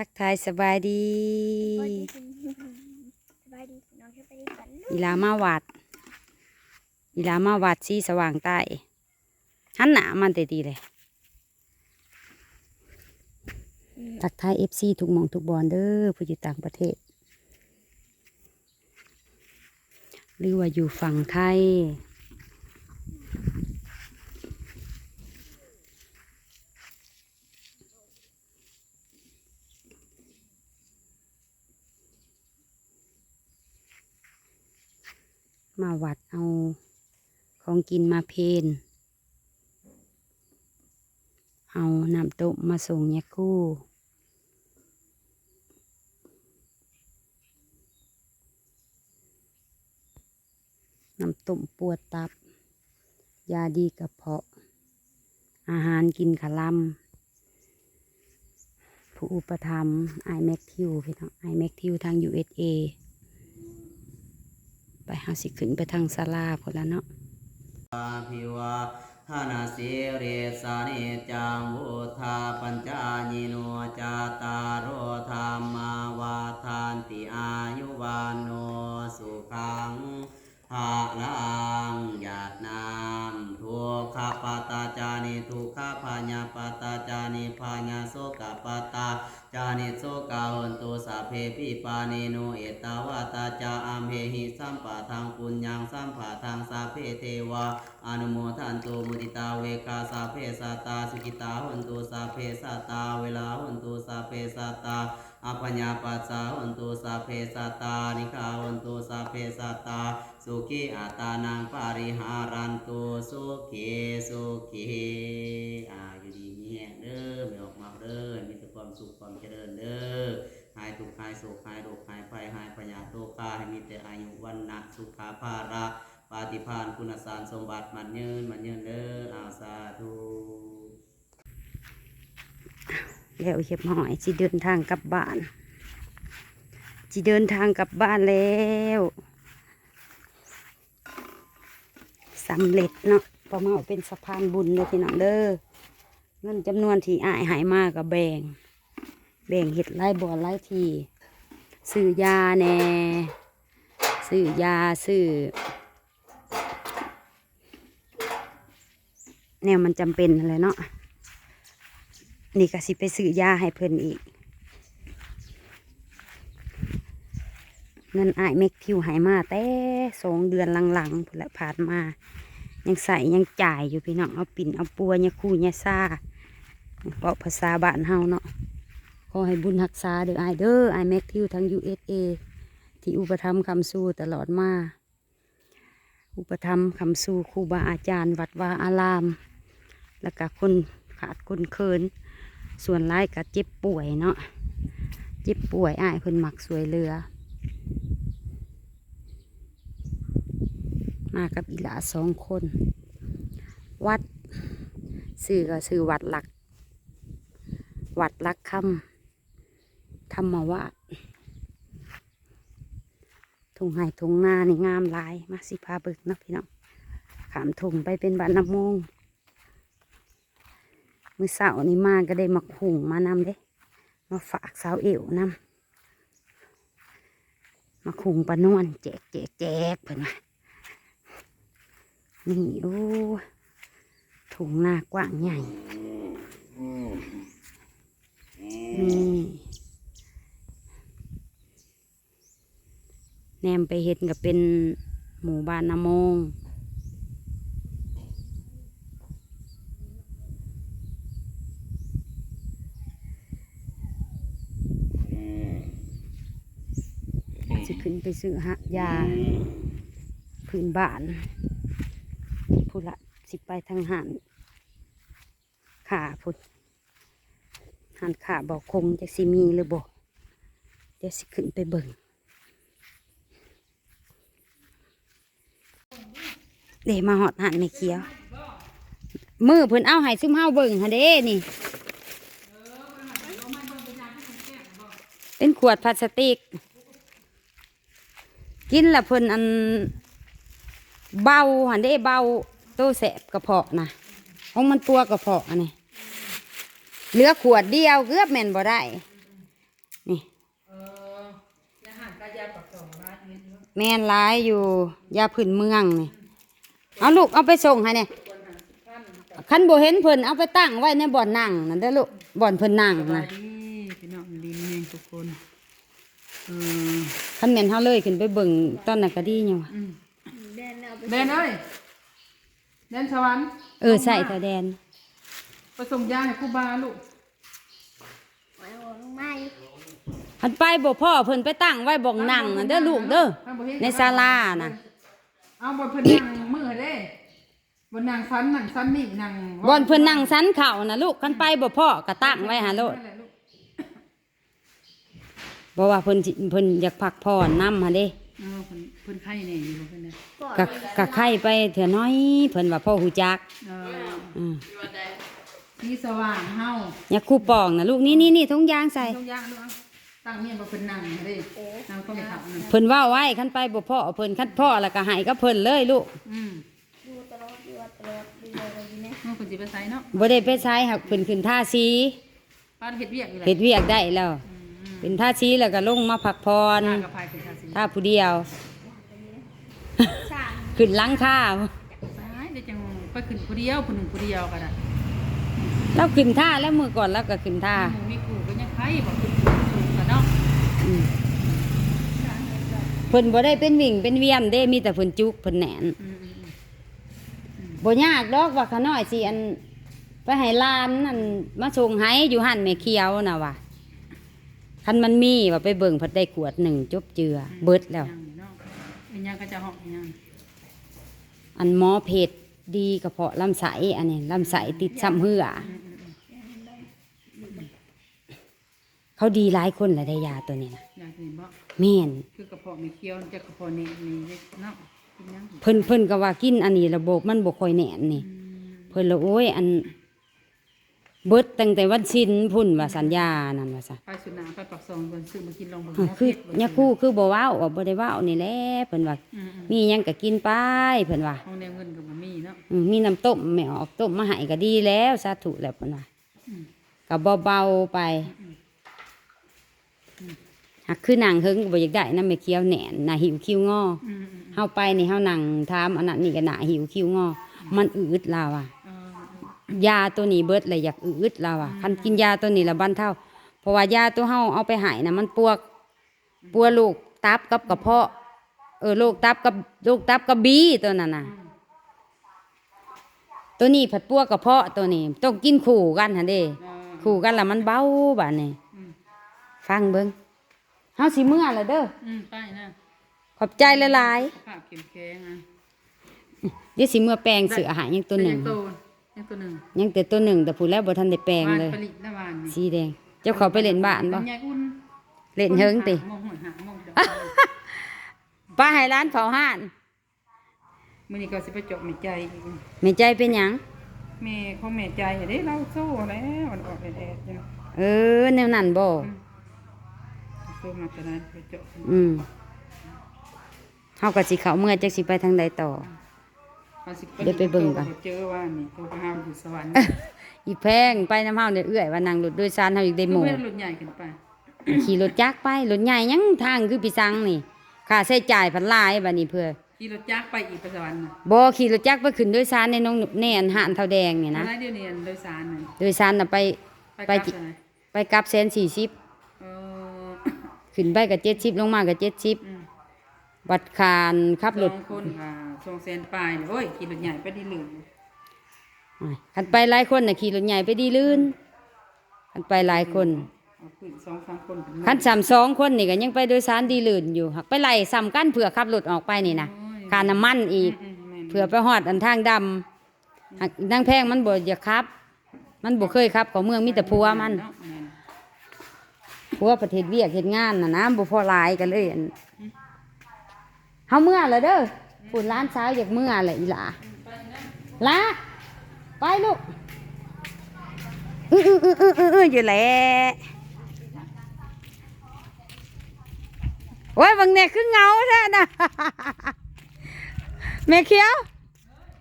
ทักทายสบายดีสบายดีสบายดีน้องสบายดีกันอีลามาวัดอีลามาวัดสีสว่างใต้หันหนามันแต่ดีเลยทักทายเอฟซีทุกหมองทุกบอลเด้อผู้อยู่ต่างประเทศ หรือว่าอยู่ฝั่งไทย วัดเอาของกินมาเพนเอาน้ำต้มมาส่งยาคู่น้ำต้มปวดตับ ยาดีกระเพาะ อาหารกินขะลำผู้อุปถัมภ์ไอแม็กทิวพี่น้องไอแม็กทิวทาง USA ไปหาสิขึ้นไปทางศาลาพอแล้วเนาะอาภิวาทานาสิเรสานิจังวุธาปัญจายิโนจาตารโรธรรมาวาทานติอายุวานโนสุขังภาลังญาตนามทุกขปตาจานิทุกขปัญาปตาจานิปัญาโสกปตา จานิโสกาหุนตุสัพเพปิปานิโนเอตาวาตาจาอัมเหหิสัมปะทังปุญญังสัมปะทังสัพเพเทวาอนุโมทันตุมุติตาเวกาสาเพสัตาสุกิตาหุนตุสาเพสัตาเวลาหุนตุสาเพสัตาอัปญญาปัสสะหุนตุสาเพสัตานิคาหุนตุสาเพสัตาสุขีอัตานังปาริหารันตุสุขีสุขีอาอยู่ดีมีแห่งเด้อไม่ออกมาเด้อมีแต่ ความสุขความเจริญเด้อหายทุกข์หายโศกหายโรคหายภัยหายพยาโรคาให้มีแต่อายุวันนะสุขาภาระปาฏิภาณคุณสารสมบัติมันยืนมันยืนเด้ออาสาธุแล้วเห็บหอยจิเดินทางกลับบ้านจิเดินทางกลับบ้านแล้วสำเร็จเนาะพอมาเอาเป็นสะพานบุญเลยพี่น้องเด้อเงินจำนวนที่อายหายมากกับแบ่ง แบ่งเห็ดไร่บ่อไร่ทีซื้อยาแน่ซื้อยาซื้อแนวมันจำเป็นอะไรเนาะนี่ก็สิไปซื้อยาให้เพิ่นอีกเงินอายเมกทิวหายมาแต่สองเดือนหลังๆพุ่นลผ่านมา ยังใส่ยังจ่ายอยู่พี่น้องเอาปิ่นเอาปัวเนี่ยคู่เนี่ยซ่าเปาะภาษาบ้านเฮาเนาะ อให้บุญรักษาเด้อไอเด้อไอายเมกทิวทั้ง USA ที่อุปถัมคำสู้ตลอดมา อุปถัมคำสู้ครูบาอาจารย์ วัดวาอาราม แล้วก็คนขาดคนเคิน ส่วนร้ายก็เจ็บป่วยเนาะเจ็บป่วยไอ้ายเพิ่นมักสวยเรือ มากับอีหลาสองคน วัดสื่อก็สื่อวัดหลัก วัดหลักคำ ธรรมวาดทงไห้ทงนานี่งามลายมาสิพาเบิกนะพี่น้องขามทงไปเป็นบ้านน้ำมงมือเสาร์นี่มาก็ได้มาหุงมานำเด้ มาฝากสาวเอวนำมาคุงปลานวลแจกแจกแจกเพิ่นว่านี่โอ้ถุงหน้ากว้างใหญ่นี่ แนมไปเห็นก็เป็นหมู่บ้านนามงสิขึ้นไปซื้อหายาพื้นบ้านผู้ละสิไปทางหันขาพุ่นหันขาบอกคงจะสิมีหรือบอกเดี๋ยวสิขึ้นไปเบิ่ง เดี๋ยวมาหอดหันไม่เคี้ยว มือเพิ่นเอาให้ซุ่มเฮาเบิ่งฮะเด้นี่ เป็นขวดพลาสติก กินละเพิ่นอันเบาหันได้เบาโตแสบกระเพาะนะของมันตัวกระเพาะอันนี้เหลือขวดเดียวเกือบแม่นบ่ได้ นี่แม่นร้ายอยู่ยาพื้นเมืองนี่ เอาลูกเอาไปส่งให้เนี่ยคันบ่เห็นเพิ่นเอาไปตั้งไว้ในบ่อนนั่งนั่นเด้อลูกบ่อนเพิ่นนั่งสบานะยดีพี่น้องดีแม่งทุกคนเออคันแม่นเฮาเลยขึ้นไปเบิ่งตอนนั้นก็ดีอยู่ว่ะอืมเดินเอาไปเดนเอ้ยเดนสวรรค์เออใส่ตาแดนไปส่งยาให้ครูบาลูกไว้หัวลงไม้คันไปบ่พ่อเพิ่นไปตั้งไว้บ่องนั่งนั่นเด้อลูกเด้อในศาลาน่ะเอาบนเพิ่นนั่งมือเด้ บนนั่งฟันนั่งฟันนี่นั่งบ่อนเพิ่นนั่งสันเข่าน่ะลูกคันไปบ่พ่อก็ตั้งไว้หาโลดนั่นแหละลูกบ่ว่าเพิ่นสิเพิ่นอยากพักผ่อนนำหั่นเด้เออเพิ่นเพิ่นไข้แน่อยู่เพิ่นน่ะก่อนก็ก็ไข่ไปเถื่อน้อยเพิ่นว่าพ่อฮู้จักเอออืมที่สว่างเฮาอยากคู่ปองน่ะลูกนี่นี่นี่ทุ่งยางใส่ต้องยางด้วยตั้งเมียนบ่เพิ่นนั่งเด้นั่งต้องไปขับนั่นเพิ่นเว่าไว้คันไปบ่พ่อเพิ่นคันพ่อแล้วก็ให้กับเพิ่นเลยลูกอืม มันเพิ่นสิไปไสเนาะบ่ได้ไปใช้หักเพิ่นขึ้นท่าซีป้านเฮ็ดเวียกอยู่แหละเฮ็ดเวียกได้แล้วอืมเป็นท่าซีแล้วก็ลงมาพักผ่อนหน้ากับพายเป็นชาสีท่าผู้เดียวสร้างขึ้นหลังคาตายเดี๋ยวจังไปขึ้นผู้เดียวผู้หนึ่งผู้เดียวกันอะเราขึ้นท่าแล้วมื้อก่อนเราก็ขึ้นท่าหมูมีกูก็ยังไข่บอกขึ้นสูงกันเนาะอืมเพิ่นบ่ได้เป็นวิ่งเป็นเวียนเด้มีแต่เพิ่นจุกเพิ่นแหนน อืมอืมอืม บ่ยากดอกว่าขาน้อยสิอันไปให้หลานนั่นมาส่งให้อยู่หั่นแม่เขียวน่ะว่ะคันมันมีว่าไปเบิ่งเพิ่นได้ขวดหนึ่งจบเจือ เบิดแล้วยังเนาะอันยังก็จะหอกอันยังอันหมอเพชรดีกระเพาะลำไส้อันนี้ลำไส้ติดซ้ำเหืออืมอืมอืมเขาดีหลายคนแหละได้ยาตัวนี้นะอยากเห็นบ่แม่นคือกระเพาะมีเคี้ยวจะกระเพาะนี่นี่เนาะกินยัง เพิ่นเพิ่นก็ว่ากินอันนี้ระบบมันบ่ค่อยแน่นนี่อืมเพิ่นละโอ้ยอัน เบิดตั้งแต่วันสิ้นพุ่นว่าสัญญานั่นว่าซะไปสุดหนาไปปักซองเพิ่นซื้อมากินลองเบิ่งอ่าคือยาคู่คือบ่เว้าว่าบ่ได้เว้านี่แหละเพิ่นว่าอืมอืมมีหยังก็กินไปเพิ่นว่าห้องแนวเงินก็บ่มีเนาะอืมมีน้ำต้มแม่ออกต้มมาให้ก็ดีแล้วสาธุแล้วเพิ่นว่าอืมก็เบาๆไป หักคือหนังเฮิงก็บ่อยากได้นำแม่เคี้ยวแหนนน่ะหิวคิ้วงออืมอืมอืมเฮาไปนี่เฮานั่งถามอันนั้นนี่ก็น่ะหิวคิ้วงอ มันอืดลาวอะเออยาตัวนี้เบิดเลยอยากอืดลาวอะคันกินยาตัวนี้ละบรรเทาเพราะว่ายาตัวเฮาเอาไปใหายน่ะมันปวกปัวลูกตับกับกระเพาะ เออโรคตับกับโรคตับกับบีตัวนั้นน่ะ ตัวนี้ผัดปัวกระเพาะตัวนี้ ต้องกินคู่กันหั่นเด้เออคู่กันแล้วมันเบาบาดนี้อืมฟังเบิ่ง เฮาสิเมื่อแล้วเด้ออืมไปนะขอบใจหลายสุขภาพเข้มแข็งอะๆเดี๋ยวสิเมื่อแปลงเสืออาหารยังตัวหนึ่งยังตัวยังตัวหนึ่งยังแต่ตัวหนึ่งแต่ผู้แล้วบ่ทันได้แปลงวานเลยผลิตละวานนี่สีแดง เจ้าเขาไปเล่นบ้านบ่ลำไยอุ่นเล่นเฮิงติ มองหัวหางมองจับป้าให้ร้านเผาห่านมื้อนี้ก็สิไปเจาะแม่ใจอีกแม่ใจเป็นหยัง แม่ของแม่ใจเด้เราโซ่แล้วมันออกแดดๆจังเออแนวนั้นบ่ โซ่มาตอนนั้นไปเจาะอืมเฮาก็สิเข้าเมื่อจักสิไปทางใดต่อเอาสิเดี๋ยวไปเบิ่งก่อน เจอว่านี่ตัวไปหาอยู่สวรรค์อีแพงไปน้ำเฮาเนี่ยเอื้อยว่านั่งรถโดยสารเฮาอีกได้หมู่อเป็นรถใหญ่ขึ้นไปขี่รถจักรไปรถใหญ่ยังทางคือพี่สังนี่ค่าใช้จ่ายพันหลายบัดนี้เพื่อขี่รถจักรไปอีกไปสวรรค์นะบ่ขี่รถจักรไปขึ้นโดยสารในน้องแน่นหานเท่าแดงนี่นะได้เดี๋ยวนี้อันโดยสารน่ะโดยสารน่ะไป ไปไปกลับจิซนะไปกลับแสนสี่สิบ ขึ้นไปกับเจ็ดสิบลงมากับเจ็ดสิบอืมบัตรคานขับรถสองคนค่ะสองแสนปลายเนี่ยโอ้ยขี่รถใหญ่ไปดีเหลืองคันไปหลายคนน่ะขี่รถใหญ่ไปดีลื่นคันไปหลายคน เอาขึ้นสองสามคนเป็นหมื่คันสามสองคนนี่ก็ยังไปโดยสารดีลื่นอยู่หักไปไล่ซ้ำกันเผื่อขับรถออกไปนี่นะค่าน้ำมันอีกอืมแม่นเผื่อไปหอดอันทางดำหักนางแพงมันบ่อยากขับ มันบ่เคยขับของเมืองมีแต่ผัวมัน เาะแม่ นผัวประเทศเวียกเฮ็ดงานน่ะนะบ่พอลายกันเลยอันเฮาเมื่อแล้วเด้อปุ่นร้านสาวอยากเมื่อแหละอีหล่าละไปลูกอื้ออื้ออื้ออื้ออืออยู่แหละโอ้ยบางเนี่ยคือเงาแท้นะแม่เขียว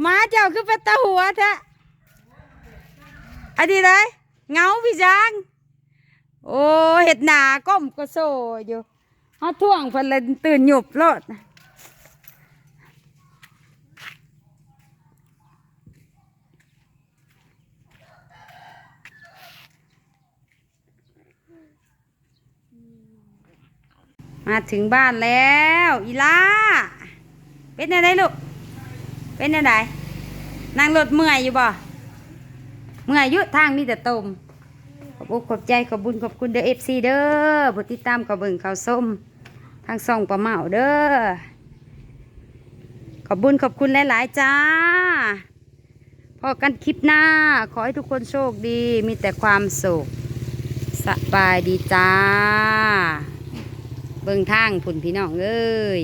หมาเจ้าคือเป็นตาหัวแท้อันนี้เลยเงาพี่จาง โอ้เห็ดหนาก้มก็โซอยู่ฮาท่วงเพิ่นเลยตื่นหยุบโลดมาถึงบ้านแล้ว อีล่าเป็นอะไรลูก เป็นอะไรนั่งรถเมื่อยอยู่บ่ เมื่อยยุทางมีแต่ตม อบอกขอบใจขอบบุญขอบคุณเด้อเอฟซีเด้อผู้ติดตามกับเบิ่งข่าวส้มทางส่องปลาเมาเด้อขอบบุญขอบคุณหลายๆจ้าพอกันคลิปหน้า ขอให้ทุกคนโชคดีมีแต่ความสุขสบายดีจ้า เบิ่งทางผุนพี่น้องเอ้ย